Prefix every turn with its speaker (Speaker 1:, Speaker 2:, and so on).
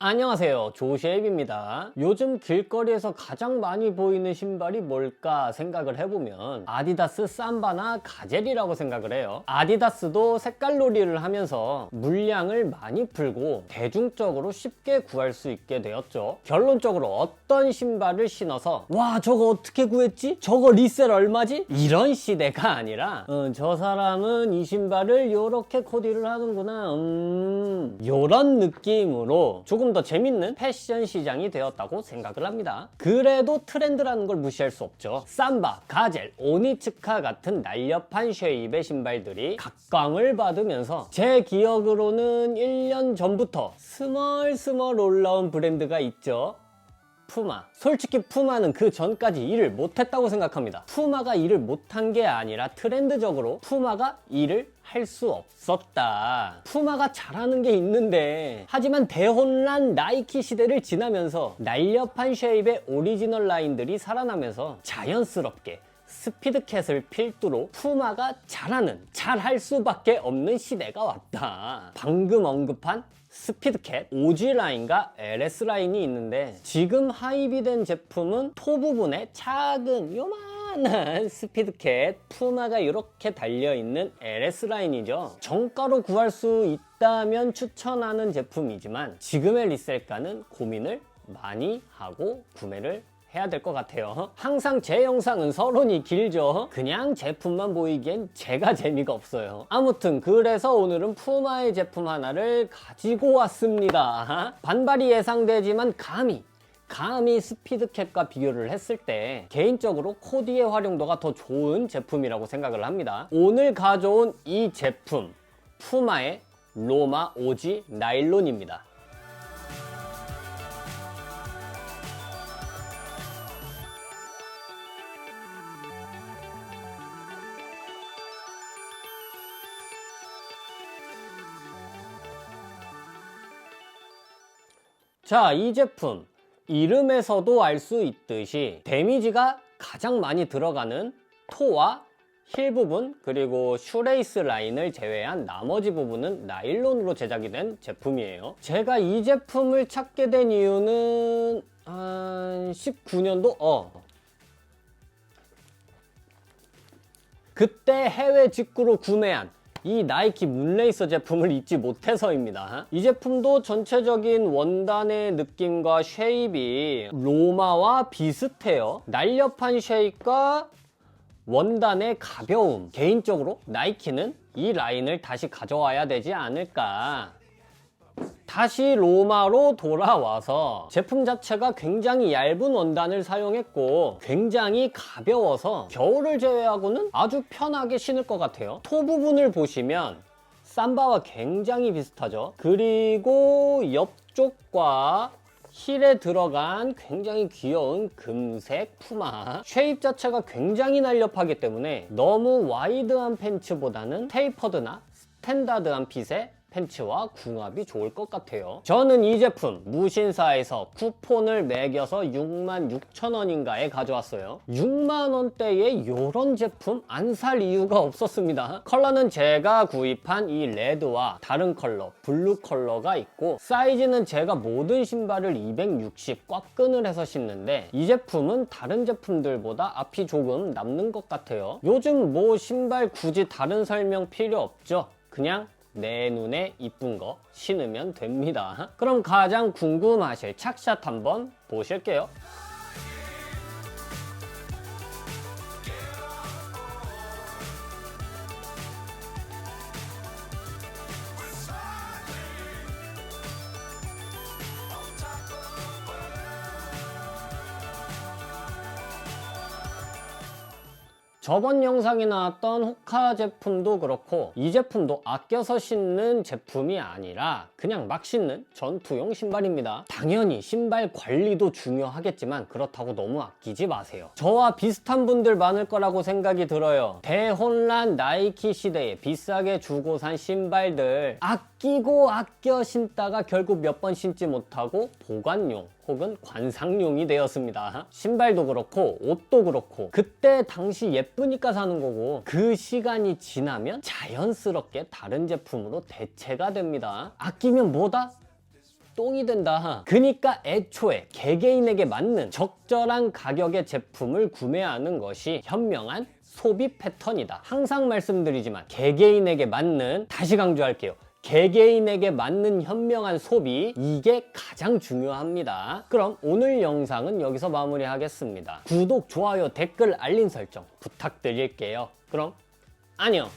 Speaker 1: 안녕하세요. 조셰입입니다. 요즘 길거리에서 가장 많이 보이는 신발이 뭘까 생각을 해보면 아디다스 삼바나 가젤이라고 생각을 해요. 아디다스도 색깔놀이를 하면서 물량을 많이 풀고 대중적으로 쉽게 구할 수 있게 되었죠. 결론적으로 어떤 신발을 신어서 와 저거 어떻게 구했지? 저거 리셀 얼마지? 이런 시대가 아니라 어, 저 사람은 이 신발을 요렇게 코디를 하는구나. 음 요런 느낌으로 조금 더 재밌는 패션 시장이 되었다고 생각을 합니다. 그래도 트렌드라는 걸 무시할 수 없죠. 삼바, 가젤, 오니츠카 같은 날렵한 쉐입의 신발들이 각광을 받으면서 제 기억으로는 1년 전부터 스멀스멀 올라온 브랜드가 있죠. 푸마. 솔직히 푸마는 그 전까지 일을 못했다고 생각합니다. 푸마가 일을 못한 게 아니라 트렌드적으로 푸마가 일을 할 수 없었다. 푸마가 잘하는 게 있는데 하지만 대혼란 나이키 시대를 지나면서 날렵한 쉐입의 오리지널 라인들이 살아나면서 자연스럽게 스피드캣을 필두로 푸마가 잘하는, 잘할 수밖에 없는 시대가 왔다. 방금 언급한 스피드캣, OG 라인과 LS 라인이 있는데 지금 하입이 된 제품은 토 부분에 작은 요만한 스피드캣 푸마가 이렇게 달려있는 LS 라인이죠. 정가로 구할 수 있다면 추천하는 제품이지만 지금의 리셀가는 고민을 많이 하고 구매를 해야 될 것 같아요. 항상 제 영상은 서론이 길죠. 그냥 제품만 보이기엔 제가 재미가 없어요. 아무튼 그래서 오늘은 푸마의 제품 하나를 가지고 왔습니다. 반발이 예상되지만 감히 감히 스피드캣과 비교를 했을 때 개인적으로 코디의 활용도가 더 좋은 제품이라고 생각을 합니다. 오늘 가져온 이 제품 푸마의 로마 오지 나일론입니다. 자, 이 제품 이름에서도 알 수 있듯이 데미지가 가장 많이 들어가는 토와 힐 부분 그리고 슈레이스 라인을 제외한 나머지 부분은 나일론으로 제작이 된 제품이에요. 제가 이 제품을 찾게 된 이유는 한 19년도 어 그때 해외 직구로 구매한 이 나이키 문레이서 제품을 잊지 못해서입니다. 이 제품도 전체적인 원단의 느낌과 쉐입이 로마와 비슷해요. 날렵한 쉐입과 원단의 가벼움. 개인적으로 나이키는 이 라인을 다시 가져와야 되지 않을까. 다시 로마로 돌아와서 제품 자체가 굉장히 얇은 원단을 사용했고 굉장히 가벼워서 겨울을 제외하고는 아주 편하게 신을 것 같아요. 토 부분을 보시면 삼바와 굉장히 비슷하죠. 그리고 옆쪽과 힐에 들어간 굉장히 귀여운 금색 푸마 쉐입 자체가 굉장히 날렵하기 때문에 너무 와이드한 팬츠보다는 테이퍼드나 스탠다드한 핏의 팬츠와 궁합이 좋을 것 같아요. 저는 이 제품 무신사에서 쿠폰을 매겨서 66,000원인가에 가져왔어요. 6만원대에 이런 제품 안 살 이유가 없었습니다. 컬러는 제가 구입한 이 레드와 다른 컬러, 블루 컬러가 있고 사이즈는 제가 모든 신발을 260 꽉끈을 해서 신는데 이 제품은 다른 제품들보다 앞이 조금 남는 것 같아요. 요즘 뭐 신발 굳이 다른 설명 필요 없죠? 그냥 내 눈에 이쁜 거 신으면 됩니다. 그럼 가장 궁금하실 착샷 한번 보실게요. 저번 영상에 나왔던 호카 제품도 그렇고 이 제품도 아껴서 신는 제품이 아니라 그냥 막 신는 전투용 신발입니다. 당연히 신발 관리도 중요하겠지만 그렇다고 너무 아끼지 마세요. 저와 비슷한 분들 많을 거라고 생각이 들어요. 대혼란 나이키 시대에 비싸게 주고 산 신발들 아끼고 아껴 신다가 결국 몇 번 신지 못하고 보관용 혹은 관상용이 되었습니다. 신발도 그렇고 옷도 그렇고 그때 당시 예쁘니까 사는 거고 그 시간이 지나면 자연스럽게 다른 제품으로 대체가 됩니다. 아끼면 뭐다? 똥이 된다. 그니까 애초에 개개인에게 맞는 적절한 가격의 제품을 구매하는 것이 현명한 소비 패턴이다. 항상 말씀드리지만 개개인에게 맞는 다시 강조할게요. 개개인에게 맞는 현명한 소비 이게 가장 중요합니다. 그럼 오늘 영상은 여기서 마무리하겠습니다. 구독, 좋아요, 댓글, 알림 설정 부탁드릴게요. 그럼 안녕.